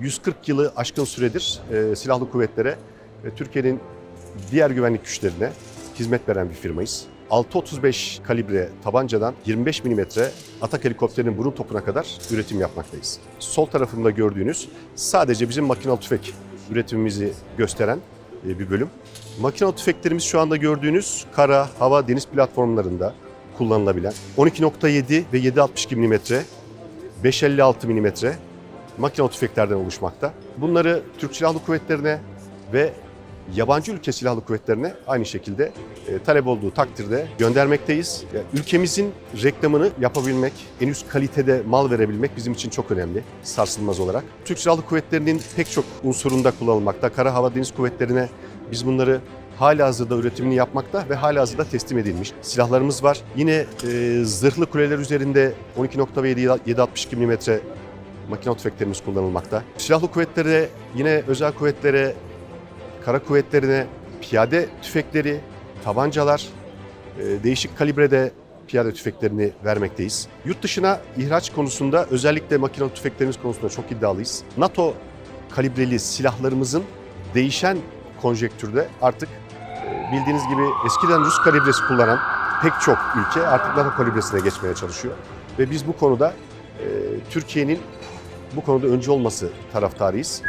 140 yılı aşkın süredir e, silahlı kuvvetlere ve Türkiye'nin diğer güvenlik güçlerine hizmet veren bir firmayız. 6.35 kalibre tabancadan 25 mm atak helikopterinin burun topuna kadar üretim yapmaktayız. Sol tarafımda gördüğünüz sadece bizim makinalı tüfek üretimimizi gösteren e, bir bölüm. Makinalı tüfeklerimiz şu anda gördüğünüz kara, hava, deniz platformlarında kullanılabilen 12.7 ve 7.62 mm 556 mm makinalı tüfeklerden oluşmakta. Bunları Türk Silahlı Kuvvetleri'ne ve yabancı ülke silahlı kuvvetlerine aynı şekilde e, talep olduğu takdirde göndermekteyiz. Yani ülkemizin reklamını yapabilmek, en üst kalitede mal verebilmek bizim için çok önemli, sarsılmaz olarak. Türk Silahlı Kuvvetleri'nin pek çok unsurunda kullanılmakta. Kara, hava, deniz kuvvetlerine biz bunları hala hazırda üretimini yapmakta ve hala hazırda teslim edilmiş silahlarımız var. Yine e, zırhlı kuleler üzerinde 12.7 762 mm makinalı tüfeklerimiz kullanılmakta. Silahlı kuvvetlere, yine özel kuvvetlere, kara kuvvetlerine piyade tüfekleri, tabancalar, e, değişik kalibrede piyade tüfeklerini vermekteyiz. Yurt dışına ihraç konusunda özellikle makinalı tüfeklerimiz konusunda çok iddialıyız. NATO kalibreli silahlarımızın değişen konjektürde artık e, bildiğiniz gibi eskiden Rus kalibresi kullanan pek çok ülke artık NATO kalibresine geçmeye çalışıyor. Ve biz bu konuda e, Türkiye'nin bu konuda öncü olması taraftarıyız.